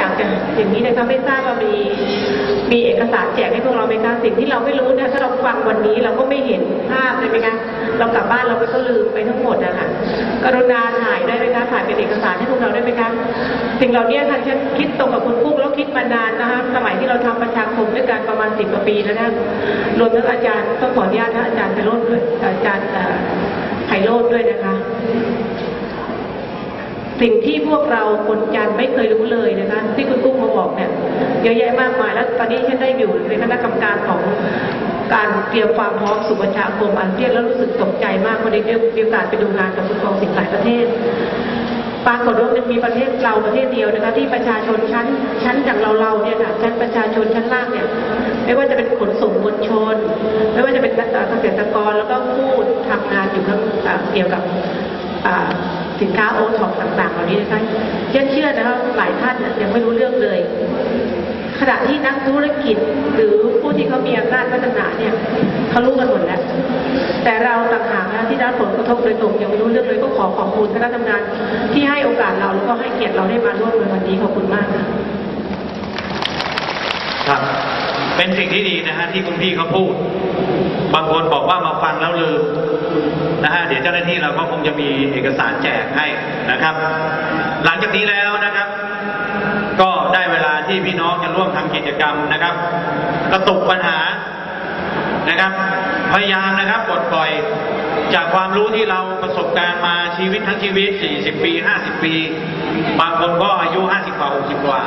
อยากจะอย่างนี้นะคะไม่ทราบว่ามีมีเอกสารแจกให้พวกเราไหมคะสิ่งที่เราไม่รู้เนี่ยถ้าเราฟังวันนี้เราก็ไม่เห็นภาพเลยไหมคะเรากลับบ้านเราไปก็ลืมไปทั้งหมดนะคะกรุณาถ่ายได้ไหมคะถ่ายเป็นเอกสารให้พวกเราได้ไหมคะสิ่งเหล่านี้ค่ะฉันคิดตรงกับคุณกุ้งแล้วคิดมานานนะคะสมัยที่เราทำประชาคมด้วยกันประมาณสิบกว่าปีแล้วนะรวมทั้งอาจารย์ต้องขออนุญาตนอาจารย์ไพโรธด้วยอาจารย์ไพโรธด้วยนะคะ สิ่งที่พวกเราคนจันไม่เคยรู้เลยนะคะที่คุณกุ้งมาบอกเนี่ยเยอะแยะมากมายแล้วตอนนี้ฉันได้อยู่ในคณะกรรมการของการเตรียมความพร้อมสู่ประชาคมอาเซียนแล้วรู้สึกตกใจมากพอได้มีโอกาสไปดูงานกับคุณกองสินหลายประเทศปรากฏว่ามันมีประเทศเราประเทศเดียวนะคะที่ประชาชนชั้นชั้นอย่างเราเราเนี่ยค่ะชั้นประชาชนชั้นล่างเนี่ยไม่ว่าจะเป็นขนส่งมวลชน ไม่ว่าจะเป็นเกษตรกรแล้วก็ผู้ทำงานอยู่ข้างเกี่ยวกับอ่า สินค้าโอท็อปต่างๆเหล่านี้นะคะเชื่อเชื่อนะคะหลายท่านยังไม่รู้เรื่องเลย ขณะที่นักธุรกิจหรือผู้ที่เขามีอำนาจพัฒนาเนี่ยเขารู้กันหมดแล้ว แต่เราต่างหากนะที่ได้ผลกระทบโดยตรงยังไม่รู้เรื่องเลยก็ขอขอบคุณคณะทำงานที่ให้โอกาสเราแล้วก็ให้เกียรติเราได้มาร่วมในวันนี้ขอบคุณมากค่ะครับ เป็นสิ่งที่ดีนะฮะที่คุณพี่เขาพูด บางคนบอกว่ามาฟังแล้วลืมนะฮะเดี๋ยวเจ้าหน้าที่เราก็คงจะมีเอกสารแจกให้นะครับ หลังจากนี้แล้วนะครับ ก็ได้เวลาที่พี่น้องจะร่วมทำกิจกรรมนะครับ กระตุกปัญหานะครับ พยายามนะครับปลดปล่อยจากความรู้ที่เราประสบการณ์มาชีวิตทั้งชีวิต 40 ปี 50 ปี บางคนก็อายุ 50 กว่า 60 กว่า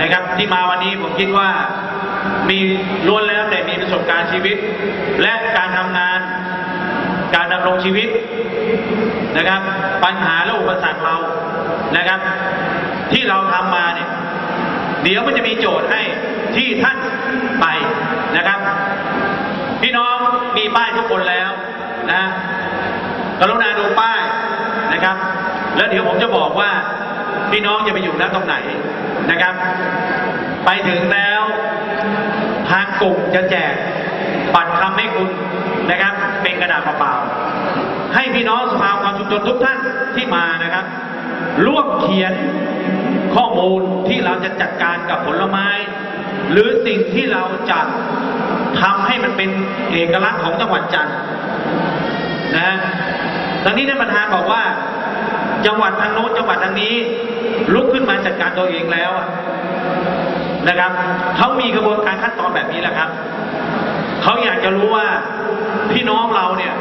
นะครับ ที่มาวันนี้ผมคิดว่า มีล้วนแล้วแต่มีประสบการณ์ชีวิต และการทำงาน การดำรงชีวิตนะครับ ปัญหาและอุปสรรคเรานะครับ ที่เราทำมาเนี่ยเดี๋ยวมันจะมีโจทย์ให้ที่ท่านไปนะครับ พี่น้องมีป้ายทุกคนแล้วนะกรุณาดูป้ายนะครับ แล้วเดี๋ยวผมจะบอกว่าพี่น้องจะไปอยู่ณตรงไหนนะครับ ไปถึงแล้ว ทางกลุ่มจะแจกบัตรคำให้คุณนะครับ เป็นกระดาษเปล่าๆให้พี่น้องสภาความชุมชนทุกท่านที่มานะครับ ร่วมเขียนข้อมูลที่เราจะจัดการกับผลไม้ หรือสิ่งที่เราจะทำให้มันเป็นเอกลักษณ์ของจังหวัดจันทร์นะดังนี้ท่านประธานบอกว่า จังหวัดทางโน้นจังหวัดทางนี้ ลุกขึ้นมาจัดการตัวเองแล้วอะ นะครับเขามีกระบวนการขั้นตอนแบบนี้แหละครับเขาอยากจะรู้ว่าพี่น้องเราเนี่ย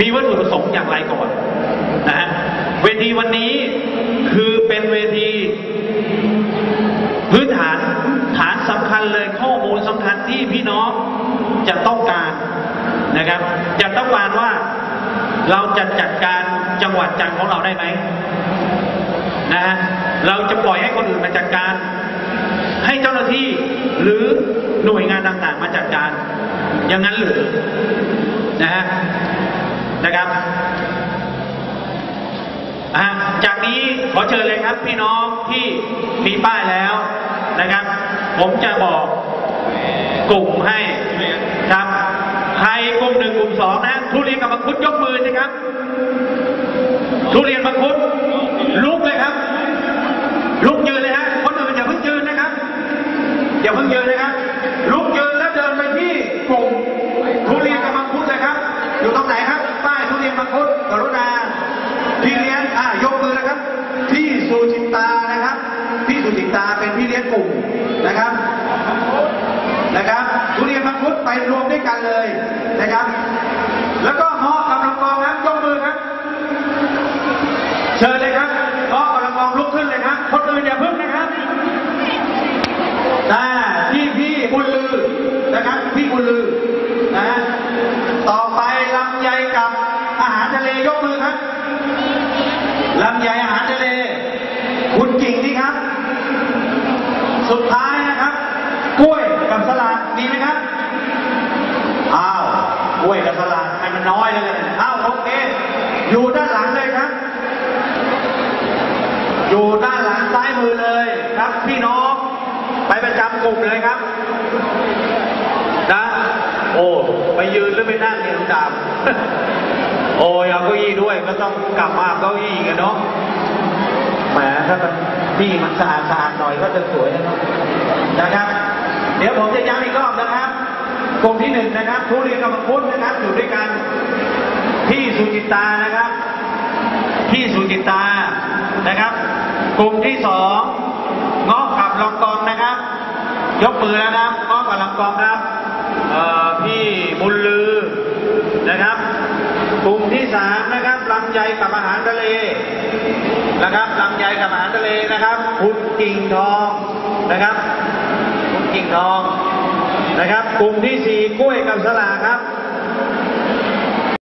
มีวัตถุประสงค์อย่างไรก่อนนะฮะเวทีวันนี้คือเป็นเวที พื้นฐานฐานสำคัญเลยข้อมูลสำคัญที่พี่น้องจะต้องการนะครับ จะต้องการว่าเราจะจัดการจังหวัดจันทร์ของเราได้ไหมนะฮะเราจะปล่อยให้คนอื่นมาจัดการ จ้าหน้าที่หรือหน่วยงานต่างๆ มาจัดการ อย่างนั้นหรือนะฮะนะครับจากนี้ขอเชิญเลยครับพี่น้องที่มีป้ายแล้วนะครับ ผมจะบอกกลุ่มให้ครับ ใครกลุ่มหนึ่งกลุ่มสองนะทุเรียนกับมังคุดยกมือนะครับ ทุเรียนมังคุดลุกเลยครับ ลุกยืนเลยฮะคนอื่นอย่าเพิ่งยืนนะครับอย่าเพิ่งยืนนะครับ ลุกยืนแล้วเดินไปที่กลุ่มทุเรียนกับมังคุดเลยครับ อยู่ตรงไหนครับป้ายทุเรียนมังคุดกรุณาพี่เลี้ยงอ่ายกมือนะครับ พี่สุจิตานะครับ พี่สุจิตาเป็นพี่เลี้ยงกลุ่ม นะครับ นะครับทุเรียนมังคุดไปรวมด้วยกันเลยนะครับ แล้วก็หอกำลังกองครับยกมือครับ เชิญเลยครับหอกำลังกองลุกขึ้นเลยครับ คนอื่นอย่าพึ่งนะครับอ่าพี่พี่บุญลือนะครับ พี่บุญลือนะฮะต่อไปลำไยกับอาหารทะเลยกมือครับลำไยอาหารทะเล คุณกิ่งนี่ครับ สุดท้ายนะครับ กล้วยกับสลัดมีไหมครับ อ้าว กล้ วยกับสลัดให้มันน้อยเลยอ้าวโอเคอยู่ด้านหลังเลยครับ อยู่ด้านหลังซ้ายมือเลยครับพี่น้องไปประจำกลุ่มเลยครับ นะ โอ้ไปยืนหรือไปนั่งเนี่ยลุงดาบโอ้ยเอาเก้าอี้ด้วยก็ต้องกลับมาเอาเก้าอี้กันเนาะแหมถ้ามันที่มันสะอาดสะอาดหน่อยก็จะสวยนะครับนะครับ เดี๋ยวผมจะย้ำอีกรอบนะครับ กลุ่มที่หนึ่งนะครับทุเรียนกับมังคุดนะครับอยู่ด้วยกันที่สุจิตานะครับ ที่สุจิตานะครับ กลุ่มที่สองงาะกับลองกองนะครับ ยกมือแล้วนะงาะกับลองกองครับพี่บุญลือนะครับ กลุ่มที่สามนะครับลำไยกับอาหารทะเลนะครับลำไยกับอาหารทะเลนะครับ คุณกิ่งทองนะครับ คุณกิ่งทองนะครับ กลุ่มที่สี่กล้วยกับสลาครับ